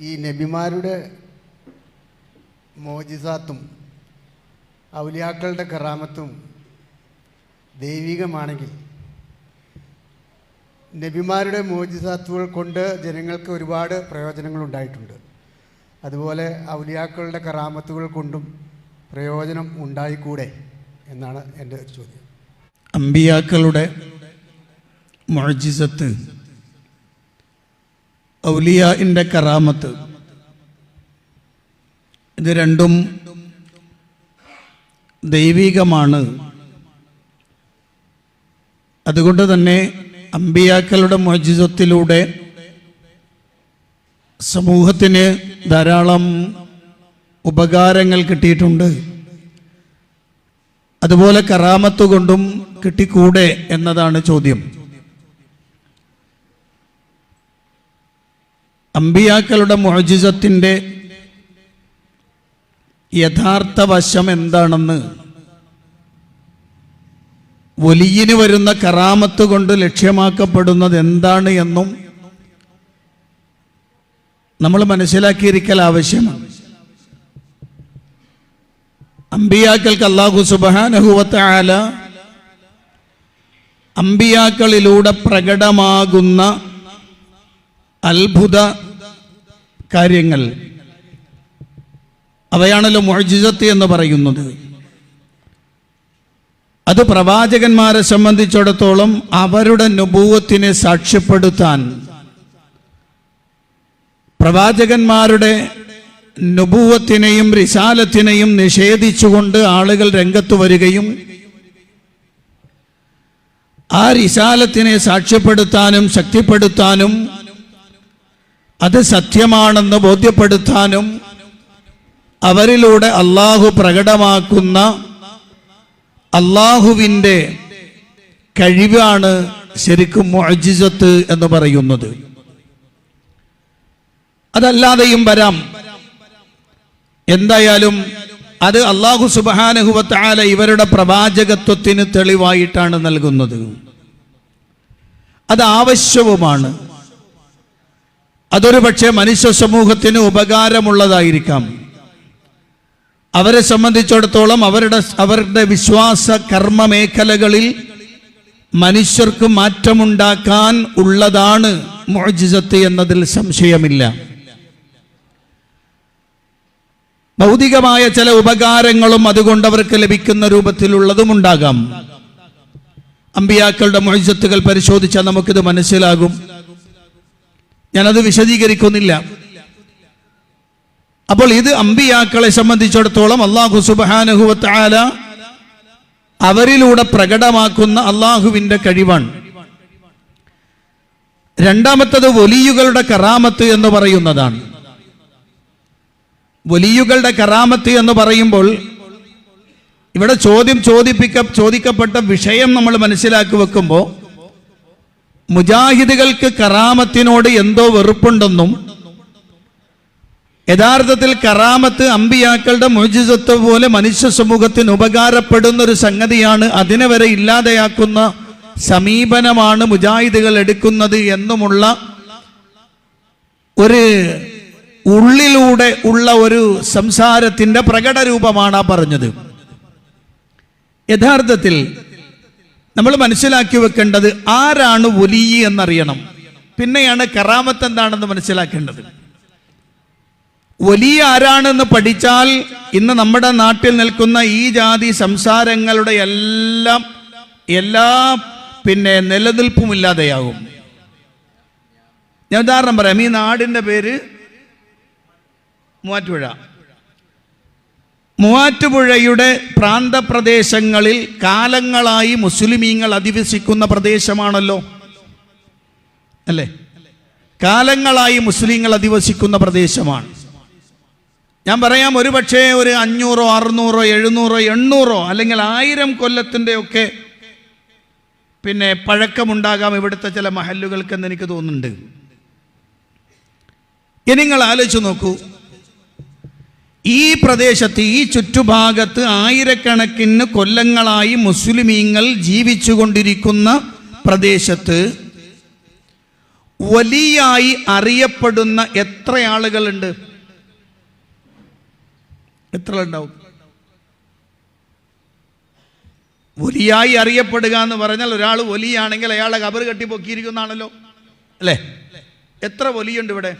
ഈ നബിമാരുടെ മോജിസാത്തും ഔലിയാക്കളുടെ കറാമത്തും ദൈവികമാണെങ്കിൽ നബിമാരുടെ മോജിസാത്തുകൾ കൊണ്ട് ജനങ്ങൾക്ക് ഒരുപാട് പ്രയോജനങ്ങൾ ഉണ്ടായിട്ടുണ്ട്. അതുപോലെ ഔലിയാക്കളുടെ കറാമത്തുകൾ കൊണ്ടും പ്രയോജനം ഉണ്ടായിക്കൂടെ എന്നാണ് എന്റെ ചോദ്യം. അമ്പിയാക്കളുടെ മൊഴിസത്ത് ഔലിയാഇന്റെ കറാമത്ത്. ഇത് രണ്ടും ദൈവികമാണ്. അതുകൊണ്ട് തന്നെ അമ്പിയാക്കളുടെ മോചിതത്തിലൂടെ സമൂഹത്തിന് ധാരാളം ഉപകാരങ്ങൾ കിട്ടിയിട്ടുണ്ട്. അതുപോലെ കറാമത്ത് കൊണ്ടും കിട്ടിക്കൂടെ എന്നതാണ് ചോദ്യം. അമ്പിയാക്കളുടെ മോജിസത്തിന്റെ യഥാർത്ഥ വശം എന്താണെന്ന് വലിയന് വരുന്ന കറാമത്ത് കൊണ്ട് ലക്ഷ്യമാക്കപ്പെടുന്നത് എന്താണ് എന്നും നമ്മൾ മനസ്സിലാക്കിയിരിക്കൽ ആവശ്യമാണ്. അമ്പിയാക്കൾക്ക് അള്ളാഹു സുബാനഹുവത്തായ അമ്പിയാക്കളിലൂടെ പ്രകടമാകുന്ന അത്ഭുത കാര്യങ്ങൾ. അവയാണല്ലോ മൊഴിജത്ത് എന്ന് പറയുന്നത്. അത് പ്രവാചകന്മാരെ സംബന്ധിച്ചിടത്തോളം അവരുടെ നുപൂവത്തിനെ സാക്ഷ്യപ്പെടുത്താൻ പ്രവാചകന്മാരുടെ നുപൂവത്തിനെയും റിസാലത്തിനെയും നിഷേധിച്ചുകൊണ്ട് ആളുകൾ രംഗത്ത് വരികയും ആ റിസാലത്തിനെ സാക്ഷ്യപ്പെടുത്താനും ശക്തിപ്പെടുത്താനും അത് സത്യമാണെന്ന് ബോധ്യപ്പെടുത്താനും അവരിലൂടെ അള്ളാഹു പ്രകടമാക്കുന്ന അള്ളാഹുവിന്റെ കഴിവാണ് ശരിക്കും മൊജിസത്ത് എന്ന് പറയുന്നത്. അതല്ലാതെയും വരാം. എന്തായാലും അത് അള്ളാഹു സുബാനഹുവത്താല ഇവരുടെ പ്രവാചകത്വത്തിന് തെളിവായിട്ടാണ് നൽകുന്നത്. അത് ആവശ്യവുമാണ്. അതൊരു പക്ഷേ മനുഷ്യ സമൂഹത്തിന് ഉപകാരമുള്ളതായിരിക്കാം. അവരെ സംബന്ധിച്ചിടത്തോളം അവരുടെ അവരുടെ വിശ്വാസ കർമ്മ മേഖലകളിൽ മനുഷ്യർക്ക് മാറ്റമുണ്ടാക്കാൻ ഉള്ളതാണ് മോജിസത്ത് എന്നതിൽ സംശയമില്ല. ഭൗതികമായ ചില ഉപകാരങ്ങളും അതുകൊണ്ട് അവർക്ക് ലഭിക്കുന്ന രൂപത്തിലുള്ളതും ഉണ്ടാകാം അമ്പിയാക്കളുടെ മൊഴിസത്തുകൾ പരിശോധിച്ചാൽ നമുക്കിത് മനസ്സിലാകും. ഞാനത് വിശദീകരിക്കുന്നില്ല. അപ്പോൾ ഇത് അമ്പിയാക്കളെ സംബന്ധിച്ചിടത്തോളം അള്ളാഹു സുബാനഹുവത്താല അവരിലൂടെ പ്രകടമാക്കുന്ന അള്ളാഹുവിന്റെ കഴിവാണ്. രണ്ടാമത്തത് വലിയുകളുടെ കറാമത്ത് എന്ന് പറയുന്നതാണ്. വലിയുകളുടെ കറാമത്ത് എന്ന് പറയുമ്പോൾ ഇവിടെ ചോദ്യം ചോദിപ്പിക്ക ചോദിക്കപ്പെട്ട വിഷയം നമ്മൾ മനസ്സിലാക്കി വെക്കുമ്പോൾ മുജാഹിദുകൾക്ക് കറാമത്തിനോട് എന്തോ വെറുപ്പുണ്ടെന്നും യഥാർത്ഥത്തിൽ കറാമത്ത് അമ്പിയാക്കളുടെ മോജിസത്വ പോലെ മനുഷ്യ സമൂഹത്തിന് ഉപകാരപ്പെടുന്ന ഒരു സംഗതിയാണ് അതിനെ വരെ ഇല്ലാതെയാക്കുന്ന സമീപനമാണ് മുജാഹിദുകൾ എടുക്കുന്നത് എന്നുമുള്ള ഒരു ഉള്ളിലൂടെ ഉള്ള ഒരു സംസാരത്തിന്റെ പ്രകടരൂപമാണ് ആ പറഞ്ഞത്. യഥാർത്ഥത്തിൽ നമ്മൾ മനസ്സിലാക്കി വെക്കേണ്ടത് ആരാണ് ഒലിയി എന്നറിയണം. പിന്നെയാണ് കറാമത്ത് എന്താണെന്ന് മനസ്സിലാക്കേണ്ടത്. വലിയ ആരാണെന്ന് പഠിച്ചാൽ ഇന്ന് നമ്മുടെ നാട്ടിൽ നിൽക്കുന്ന ഈ ജാതി സംസാരങ്ങളുടെ എല്ലാം എല്ലാ പിന്നെ നിലനിൽപ്പും ഇല്ലാതെയാകും ഞാൻ ഉദാഹരണം പറയാം. ഈ നാടിന്റെ പേര് മൂവാറ്റുപുഴ. മൂവാറ്റുപുഴയുടെ പ്രാന്തപ്രദേശങ്ങളിൽ കാലങ്ങളായി മുസ്ലിമീങ്ങൾ അധിവസിക്കുന്ന പ്രദേശമാണല്ലോ. അല്ലേ? കാലങ്ങളായി മുസ്ലിങ്ങൾ അധിവസിക്കുന്ന പ്രദേശമാണ്. ഞാൻ പറയാം ഒരു പക്ഷേ ഒരു അഞ്ഞൂറോ അറുന്നൂറോ എഴുന്നൂറോ എണ്ണൂറോ അല്ലെങ്കിൽ ആയിരം കൊല്ലത്തിന്റെ ഒക്കെ പിന്നെ പഴക്കമുണ്ടാകാം ഇവിടുത്തെ ചില മഹല്ലുകൾക്കെന്ന് എനിക്ക് തോന്നുന്നുണ്ട്. ഇനി നിങ്ങൾ ആലോചിച്ച് നോക്കൂ ഈ പ്രദേശത്ത് ഈ ചുറ്റുഭാഗത്ത് ആയിരക്കണക്കിന് കൊല്ലങ്ങളായി മുസ്ലിമീങ്ങൾ ജീവിച്ചുകൊണ്ടിരിക്കുന്ന പ്രദേശത്ത് വലിയായി അറിയപ്പെടുന്ന എത്ര ആളുകളുണ്ട്? എത്ര ഉണ്ടാവും വലിയായി അറിയപ്പെടുക എന്ന് പറഞ്ഞാൽ ഒരാൾ വലിയാണെങ്കിൽ അയാളെ കബർ കെട്ടി പൊക്കിയിരിക്കുന്നതാണല്ലോ. അല്ലേ? എത്ര വലിയുണ്ട് ഇവിടെ?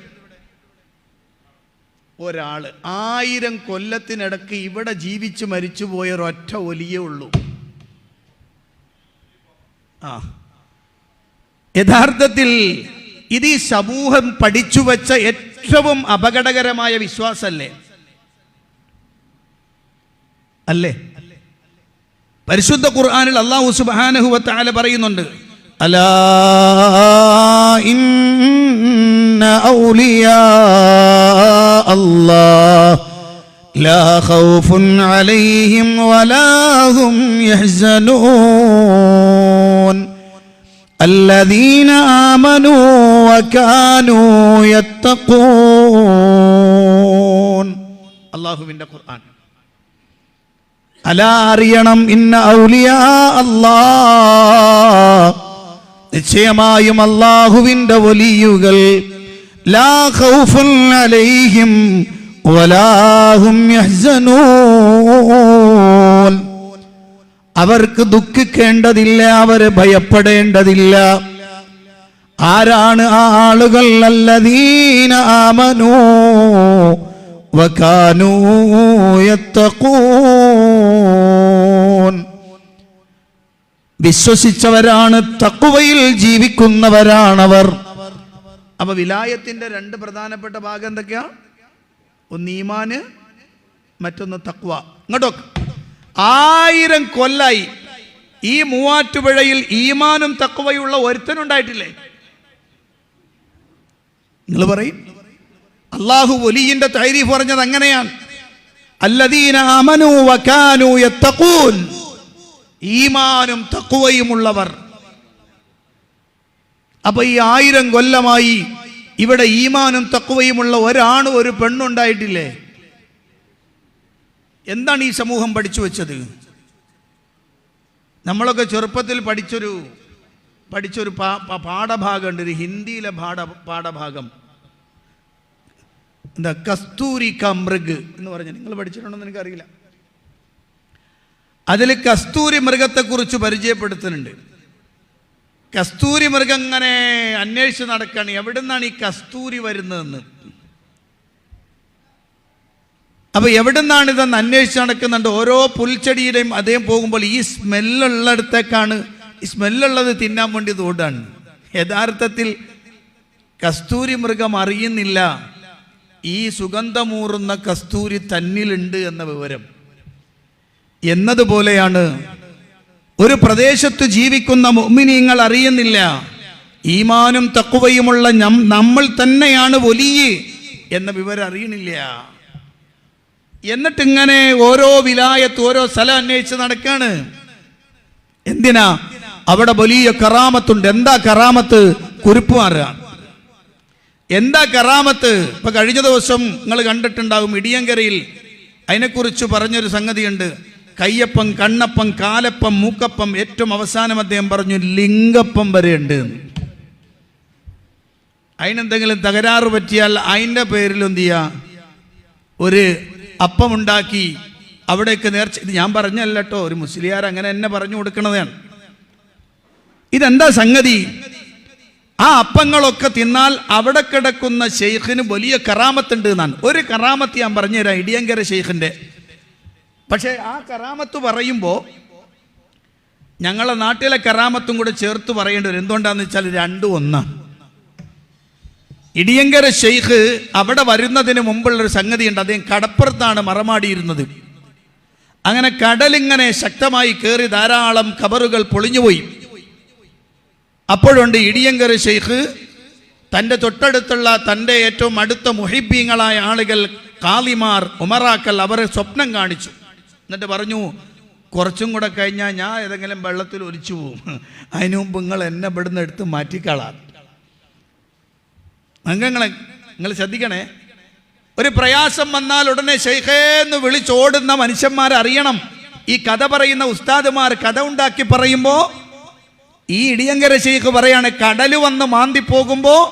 ഒരാൾ ആയിരം കൊല്ലത്തിനിടക്ക് ഇവിടെ ജീവിച്ച് മരിച്ചു പോയ ഒരൊറ്റ ഒലിയേ ഉള്ളൂ. ആ. യഥാർത്ഥത്തിൽ ഇത് ഈ സമൂഹം പഠിച്ചു വച്ച ഏറ്റവും അപകടകരമായ വിശ്വാസമല്ലേ അല്ലേ? പരിശുദ്ധ ഖുർആാനിൽ അള്ളാഹു സുബാനഹുവത്താല പറയുന്നുണ്ട്. അലാ ഇന്ന ഔലിയാ അല്ലാഹ് ലാ ഖൗഫുൻ അലൈഹിം വലാ ഹും യഹ്സനൂൻ الذين آمنوا وكانوا يتقون അള്ളാഹുവിൻ്റെ ഖുർആൻ അല അറിയണം ഇന്ന ഔലിയ അല്ലാ നിശ്ചയമായും അള്ളാഹുവിൻ്റെ വലിയുകൾ അവർക്ക് ദുഃഖിക്കേണ്ടതില്ല അവരെ ഭയപ്പെടേണ്ടതില്ല. ആരാണ് ആ ആളുകൾ? അല്ലദീന വിശ്വസിച്ചവരാണ് തക്കുവയിൽ ജീവിക്കുന്നവരാണവർ. അപ്പൊ വിലായത്തിന്റെ രണ്ട് പ്രധാനപ്പെട്ട ഭാഗം എന്തൊക്കെയാ? ഒന്ന് ഈമാന് മറ്റൊന്ന് തക്വ. ഇങ്ങോട്ടോ ആയിരം കൊല്ലായി. ഈ മൂവാറ്റുപുഴയിൽ ഈമാനും തക്വയുള്ള ഒരുത്തനുണ്ടായിട്ടില്ലേ? നിങ്ങൾ പറയും. അള്ളാഹു ഒലിയിന്റെ തൈരീഫ് പറഞ്ഞത് അങ്ങനെയാണ് അല്ലദീന അമനു യത്തഖൂൻ. ഈമാനും തക്കുവയുമുള്ളവർ അപ്പൊ ഈ ആയിരം കൊല്ലമായി ഇവിടെ ഈമാനും തക്കുവയുമുള്ള ഒരാണും ഒരു പെണ്ണുണ്ടായിട്ടില്ലേ? എന്താണ് ഈ സമൂഹം പഠിച്ചു വെച്ചത്? നമ്മളൊക്കെ ചെറുപ്പത്തിൽ പഠിച്ചൊരു പഠിച്ചൊരു പാ- പാഠഭാഗമുണ്ട് ഒരു ഹിന്ദിയിലെ പാഠ പാഠഭാഗം. എന്താ കസ്തൂരി കമൃഗ് എന്ന് പറഞ്ഞു. നിങ്ങൾ പഠിച്ചിട്ടുണ്ടെന്ന് എനിക്കറിയില്ല. അതിൽ കസ്തൂരി മൃഗത്തെക്കുറിച്ച് പരിചയപ്പെടുത്തുന്നുണ്ട്. കസ്തൂരി മൃഗം ഇങ്ങനെ അന്വേഷിച്ച് നടക്കുകയാണ് എവിടെ നിന്നാണ് ഈ കസ്തൂരി വരുന്നതെന്ന്? അപ്പൊ എവിടെ നിന്നാണ് ഇതെന്ന് അന്വേഷിച്ച് നടക്കുന്നുണ്ട്. ഓരോ പുൽച്ചെടിയുടെയും അദ്ദേഹം പോകുമ്പോൾ ഈ സ്മെല്ലുള്ളിടത്തേക്കാണ് ഈ സ്മെല്ലുള്ളത് തിന്നാൻ വേണ്ടി തോടാണ് യഥാർത്ഥത്തിൽ കസ്തൂരി മൃഗം അറിയുന്നില്ല. ഈ സുഗന്ധമൂറുന്ന കസ്തൂരി തന്നിലുണ്ട് എന്ന വിവരം. എന്നതുപോലെയാണ് ഒരു പ്രദേശത്ത് ജീവിക്കുന്ന മുഅ്മിനീങ്ങൾ അറിയുന്നില്ല. ഈമാനും തക്കുവയുമുള്ള നമ്മൾ തന്നെയാണ് വലിയ എന്ന വിവരം അറിയണില്ല എന്നിട്ടിങ്ങനെ ഓരോ വിലായത്ത് ഓരോ സ്ഥലം അന്വേഷിച്ച് നടക്കാണ്. എന്തിനാ? അവിടെ വലിയ കറാമത്തുണ്ട്. എന്താ കറാമത്ത്? മാറുക. എന്താ കറാമത്ത്? ഇപ്പൊ കഴിഞ്ഞ ദിവസം നിങ്ങൾ കണ്ടിട്ടുണ്ടാവും ഇടിയങ്കരയിൽ. അതിനെക്കുറിച്ച് പറഞ്ഞൊരു സംഗതിയുണ്ട്. കയ്യപ്പം കണ്ണപ്പം കാലപ്പം മൂക്കപ്പം ഏറ്റവും അവസാനം അദ്ദേഹം പറഞ്ഞു ലിംഗപ്പം വരെയുണ്ട്. അതിനെന്തെങ്കിലും തകരാറ് പറ്റിയാൽ അതിന്റെ പേരിൽ എന്ത് ചെയ്യുക ഒരു അപ്പമുണ്ടാക്കി അവിടേക്ക് നേർച്ച. ഇത് ഞാൻ പറഞ്ഞല്ല കേട്ടോ ഒരു മുസ്ലിയാർ അങ്ങനെ എന്നെ പറഞ്ഞു കൊടുക്കണതാണ്. ഇതെന്താ സംഗതി? ആ അപ്പങ്ങളൊക്കെ തിന്നാൽ അവിടെ കിടക്കുന്ന ഷെയ്ഖിന് വലിയ കറാമത്തുണ്ട് എന്നാണ്. ഒരു കറാമത്ത് ഞാൻ പറഞ്ഞുതരാം ഇടിയങ്കര ഷെയ്ഖിന്റെ പക്ഷേ ആ കറാമത്ത് പറയുമ്പോൾ ഞങ്ങളെ നാട്ടിലെ കറാമത്തും കൂടെ ചേർത്ത് പറയേണ്ടി വരും എന്തുകൊണ്ടാന്ന് വെച്ചാൽ രണ്ടും ഒന്നാണ്. ഇടിയങ്കര ഷെയ്ഖ് അവിടെ വരുന്നതിന് മുമ്പുള്ളൊരു സംഗതിയുണ്ട്. അദ്ദേഹം കടപ്പുറത്താണ് മറമാടിയിരുന്നത്. അങ്ങനെ കടലിങ്ങനെ ശക്തമായി കയറി ധാരാളം കബറുകൾ പൊളിഞ്ഞുപോയി. അപ്പോഴുണ്ട് ഇടിയങ്കര ഷെയ്ഖ് തന്റെ തൊട്ടടുത്തുള്ള തന്റെ ഏറ്റവും അടുത്ത മുഹിബീങ്ങളായ ആളുകൾ കാലിമാർ ഉമറാക്കൽ അവരെ സ്വപ്നം കാണിച്ചു. എന്നിട്ട് പറഞ്ഞു കുറച്ചും കൂടെ കഴിഞ്ഞാൽ ഞാൻ ഏതെങ്കിലും വെള്ളത്തിൽ ഒലിച്ചു പോവും. അതിനു മുമ്പ് നിങ്ങൾ എന്നെ ഇവിടുന്ന് എടുത്ത് മാറ്റിക്കളാം. അംഗങ്ങളെ നിങ്ങൾ ശ്രദ്ധിക്കണേ. ഒരു പ്രയാസം വന്നാൽ ഉടനെ ഷെയ്ഖേന്ന് വിളിച്ചോടുന്ന മനുഷ്യന്മാരറിയണം ഈ കഥ പറയുന്ന ഉസ്താദുമാർ കഥ ഉണ്ടാക്കി പറയുമ്പോൾ ഈ ഇടിയങ്കര ഷെയ്ഖ് പറയാണ് കടൽ വന്ന് മാന്തി പോകുമ്പോൾ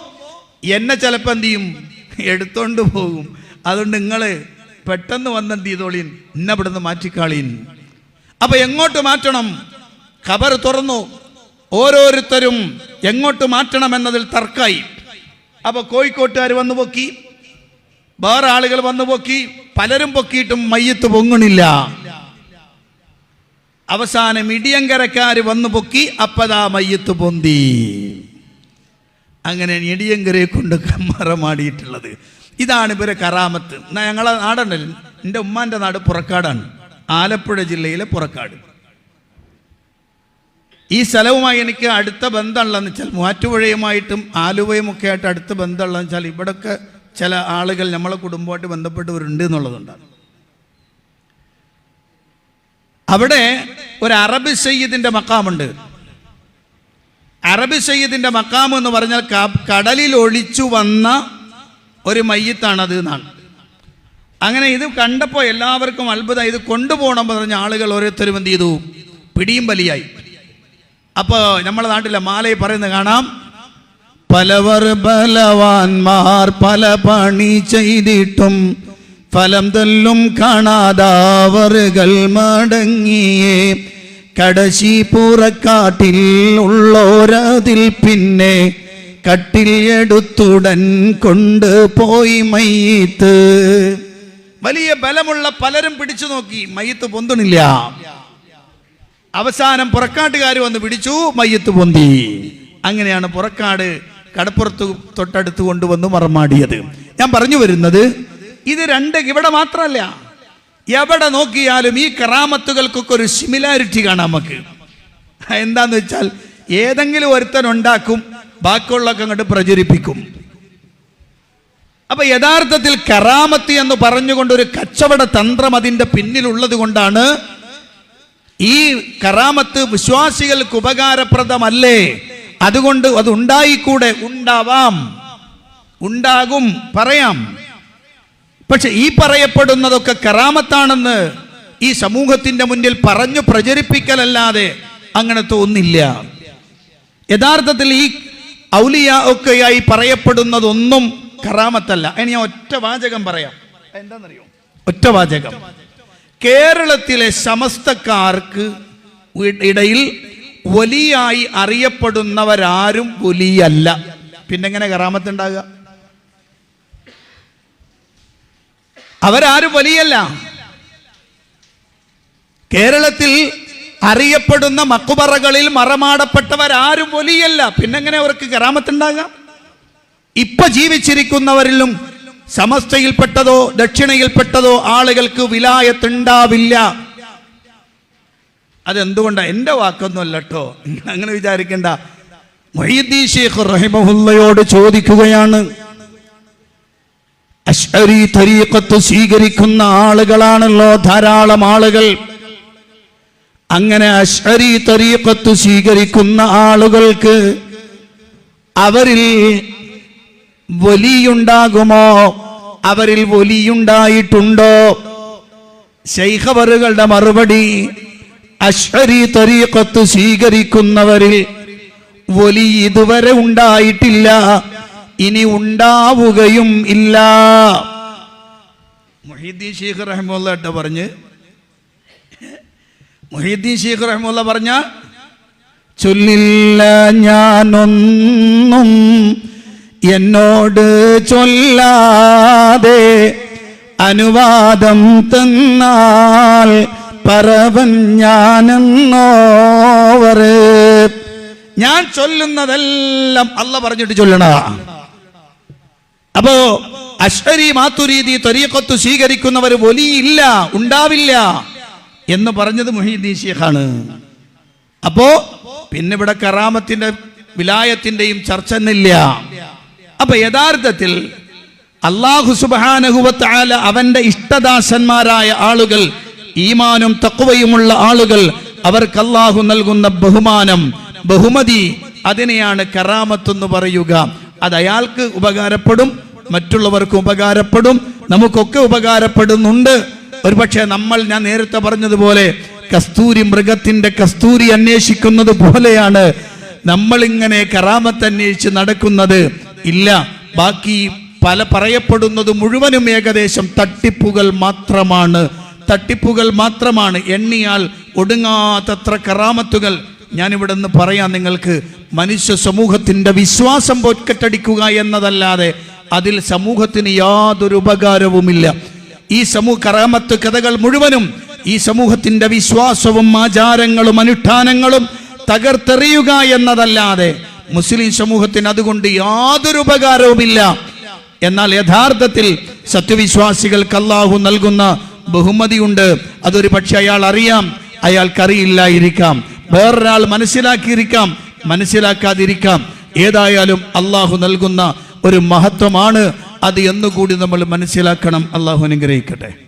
എന്നെ ചിലപ്പോൾ എന്ത് ചെയ്യും? എടുത്തോണ്ട് പോകും. അതുകൊണ്ട് നിങ്ങൾ പെട്ടെന്ന് വന്ന് എന്ത് ചെയ്തോളീൻ? ഇന്ന ഇവിടുന്ന് മാറ്റിക്കാളീൻ. അപ്പൊ എങ്ങോട്ട് മാറ്റണം? ഖബർ തുറന്നു. ഓരോരുത്തരും എങ്ങോട്ട് മാറ്റണം എന്നതിൽ തർക്കായി. അപ്പൊ കോഴിക്കോട്ടുകാർ വന്നു പൊക്കി. വേറെ ആളുകൾ വന്നു പൊക്കി. പലരും പൊക്കിയിട്ടും മയ്യത്ത് പൊങ്ങണില്ല. അവസാനം ഇടിയങ്കരക്കാർ വന്നു പൊക്കി. അപ്പതാ മയ്യത്ത് പൊന്തി. അങ്ങനെ ഇടിയങ്കരയെ കൊണ്ട് മറമാടിയിട്ടുള്ളത് ഇതാണ് ഇവരെ കറാമത്ത്. എന്നാ ഞങ്ങളെ നാടുണ്ടല്ലോ എന്റെ ഉമ്മാന്റെ നാട് പുറക്കാടാണ്. ആലപ്പുഴ ജില്ലയിലെ പുറക്കാട്. ഈ സ്ഥലവുമായി എനിക്ക് അടുത്ത ബന്ധമുള്ളതെന്ന് വെച്ചാൽ മൂവാറ്റുപുഴയുമായിട്ടും ആലുവയുമൊക്കെ ആയിട്ട് അടുത്ത ബന്ധമുള്ളതെന്ന് വെച്ചാൽ ഇവിടൊക്കെ ചില ആളുകൾ നമ്മളെ കുടുംബമായിട്ട് ബന്ധപ്പെട്ടവരുണ്ട് എന്നുള്ളതുകൊണ്ടാണ്. അവിടെ ഒരു അറബി സയ്യിദിന്റെ മക്കാമുണ്ട് അറബി സയ്യിദിന്റെ മക്കാം എന്ന് പറഞ്ഞാൽ കടലിൽ ഒളിച്ചു വന്ന ഒരു മയ്യത്താണത് എന്നാണ്. അങ്ങനെ ഇത് കണ്ടപ്പോൾ എല്ലാവർക്കും അത്ഭുതം ഇത് കൊണ്ടുപോകണം പറഞ്ഞ ആളുകൾ ഓരോരുത്തരും എന്ത് ചെയ്തു? പിടിയും ബലിയായി. അപ്പോൾ നമ്മളെ നാട്ടിലെ മാലയിൽ പറയുന്നത് കാണാം. പലവർ ബലവാന്മാർ പല പണി ചെയ്തിട്ടും ഫലം തല്ലും കാണാതാവറുകൾ മടങ്ങിയേ. കടശി പുറക്കാട്ടിൽ ഉള്ളോരതിൽ പിന്നെ കട്ടിൽ എടുത്തുടൻ കൊണ്ടുപോയി മയ്യത്ത്. വലിയ ബലമുള്ള പലരും പിടിച്ചു നോക്കി മയ്യത്ത് പൊന്തണില്ല. അവസാനം പുറക്കാട്ടുകാർ വന്ന് പിടിച്ചു മയ്യത്ത് പൊന്തി. അങ്ങനെയാണ് പുറക്കാട് കടപ്പുറത്ത് തൊട്ടടുത്ത് കൊണ്ടുവന്ന് മറമാടിയത്. ഞാൻ പറഞ്ഞു വരുന്നത് ഇത് രണ്ട് ഇവിടെ മാത്രമല്ല എവിടെ നോക്കിയാലും ഈ കറാമത്തുകൾക്കൊക്കെ ഒരു സിമിലാരിറ്റി കാണാം നമുക്ക്. എന്താന്ന് വെച്ചാൽ ഏതെങ്കിലും ഒരുത്തൻ ഉണ്ടാക്കും ബാക്കിയുള്ളതൊക്കെ അങ്ങോട്ട് പ്രചരിപ്പിക്കും. അപ്പൊ യഥാർത്ഥത്തിൽ കറാമത്ത് എന്ന് പറഞ്ഞുകൊണ്ട് ഒരു കച്ചവട തന്ത്രം അതിന്റെ പിന്നിലുള്ളത് കൊണ്ടാണ് ഈ കറാമത്ത് വിശ്വാസികൾക്ക് ഉപകാരപ്രദമല്ലേ? അതുകൊണ്ട് അത് ഉണ്ടായിക്കൂടെ? ഉണ്ടാവാം. ഉണ്ടാകും. പറയാം. പക്ഷെ ഈ പറയപ്പെടുന്നതൊക്കെ കറാമത്താണെന്ന് ഈ സമൂഹത്തിന്റെ മുന്നിൽ പറഞ്ഞു പ്രചരിപ്പിക്കലല്ലാതെ അങ്ങനത്തെ തോന്നില്ല. യഥാർത്ഥത്തിൽ ഈ ഔലിയ ഒക്കെയായി പറയപ്പെടുന്നതൊന്നും കറാമത്തല്ല. അതിന് ഞാൻ ഒറ്റ വാചകം പറയാം. എന്താണെന്നറിയോ ഒറ്റ വാചകം. കേരളത്തിലെ സമസ്തക്കാർക്ക് ഇടയിൽ വലിയായി അറിയപ്പെടുന്നവരാരും വലിയല്ല. പിന്നെങ്ങനെ കറാമത്തുണ്ടാകുക അവരാരും വലിയല്ല. കേരളത്തിൽ അറിയപ്പെടുന്ന മക്കുബറകളിൽ മറമാടപ്പെട്ടവരാരും വലിയല്ല പിന്നെങ്ങനെ അവർക്ക് കറാമത്തുണ്ടാകാം ഇപ്പൊ ജീവിച്ചിരിക്കുന്നവരിലും സമസ്തയിൽപ്പെട്ടതോ ദക്ഷിണയിൽപ്പെട്ടതോ ആളുകൾക്ക് വിലായത്തുണ്ടാവില്ല. അതെന്തുകൊണ്ടാ? എന്റെ വാക്കൊന്നുമല്ല കേട്ടോ അങ്ങനെ വിചാരിക്കണ്ട. മൊഹീദ്ദീൻ ഷേഖ് റഹിമഹുല്ലയോട് ചോദിക്കുകയാണ്. തരീഖത്ത് സ്വീകരിക്കുന്ന ആളുകളാണല്ലോ ധാരാളം ആളുകൾ. അങ്ങനെ അശ്വരി തരീഖത്ത് സ്വീകരിക്കുന്ന ആളുകൾക്ക് അവരിൽ വലിയുണ്ടാകുമോ? അവരിൽ വലിയുണ്ടായിട്ടുണ്ടോ? ശൈഖവറുകളുടെ മറുപടി അശ്വരി തരീഖത്ത് സ്വീകരിക്കുന്നവരിൽ വലി ഇതുവരെ ഉണ്ടായിട്ടില്ല. ഇനി ഉണ്ടാവുകയും ഇല്ല. മൊഹീദ്ദീൻ ഷെയ്ഖ് റഹ്മുള്ള പറഞ്ഞ് മൊഹീദ്ദീൻ ഷെയ്ഖ് റഹ്മുല്ല പറഞ്ഞ ചൊല്ലില്ല ഞാനൊന്നും എന്നോട് ചൊല്ലാതെ അനുവാദം തന്നാൽ പറവൻ ഞാനെന്നോവർ. ഞാൻ ചൊല്ലുന്നതെല്ലാം അല്ല പറഞ്ഞിട്ട് ചൊല്ലണ. അപ്പോ അശ്വരി മാത്തുരീതി ത്വരീക്കത്ത് സ്വീകരിക്കുന്നവർ വലിയില്ല ഉണ്ടാവില്ല. എന്ന് പറഞ്ഞത് മുഹീദ്ദീൻ ഷേഖാണ് അപ്പോ പിന്നെ ഇവിടെ കറാമത്തിന്റെ വിലായത്തിന്റെയും ചർച്ച എന്നില്ല. അപ്പൊ യഥാർത്ഥത്തിൽ അള്ളാഹു സുബാനഹുവത്താല അവന്റെ ഇഷ്ടദാസന്മാരായ ആളുകൾ ഈമാനും തക്കുവയുമുള്ള ആളുകൾ അവർക്ക് അള്ളാഹു നൽകുന്ന ബഹുമാനം ബഹുമതി അതിനെയാണ് കറാമത്ത് എന്ന് പറയുക. അത് അയാൾക്ക് ഉപകാരപ്പെടും മറ്റുള്ളവർക്ക് ഉപകാരപ്പെടും നമുക്കൊക്കെ ഉപകാരപ്പെടുന്നുണ്ട്. ഒരുപക്ഷെ നമ്മൾ ഞാൻ നേരത്തെ പറഞ്ഞതുപോലെ കസ്തൂരി മൃഗത്തിന്റെ കസ്തൂരി അന്വേഷിക്കുന്നത് പോലെയാണ് നമ്മൾ ഇങ്ങനെ കറാമത്ത് അന്വേഷിച്ച് നടക്കുന്നത്. ഇല്ല ബാക്കി പല പറയപ്പെടുന്നത് മുഴുവനും ഏകദേശം തട്ടിപ്പുകൾ മാത്രമാണ്. തട്ടിപ്പുകൾ മാത്രമാണ്. എണ്ണിയാൽ ഒടുങ്ങാത്തത്ര കറാമത്തുകൾ. ഞാനിവിടെ നിന്ന് പറയാം നിങ്ങൾക്ക് മനുഷ്യ സമൂഹത്തിന്റെ വിശ്വാസം പൊറ്റടിക്കുക എന്നതല്ലാതെ അതിൽ സമൂഹത്തിന് യാതൊരു ഉപകാരവുമില്ല. ഈ സമൂഹ കറാമത്ത് കഥകൾ മുഴുവനും ഈ സമൂഹത്തിന്റെ വിശ്വാസവും ആചാരങ്ങളും അനുഷ്ഠാനങ്ങളും തകർത്തെറിയുക എന്നതല്ലാതെ മുസ്ലിം സമൂഹത്തിന് അതുകൊണ്ട് യാതൊരു ഉപകാരവുമില്ല. എന്നാൽ യഥാർത്ഥത്തിൽ സത്യവിശ്വാസികൾക്ക് അള്ളാഹു നൽകുന്ന ബഹുമതിയുണ്ട്. അതൊരു പക്ഷെ അയാൾ അറിയാം. അയാൾക്കറിയില്ലായിരിക്കാം വേറൊരാൾ മനസ്സിലാക്കിയിരിക്കാം. മനസ്സിലാക്കാതിരിക്കാം. ഏതായാലും അള്ളാഹു നൽകുന്ന ഒരു മഹത്വമാണ് അത് എന്നുകൂടി നമ്മൾ മനസ്സിലാക്കണം. അള്ളാഹു അനുഗ്രഹിക്കട്ടെ.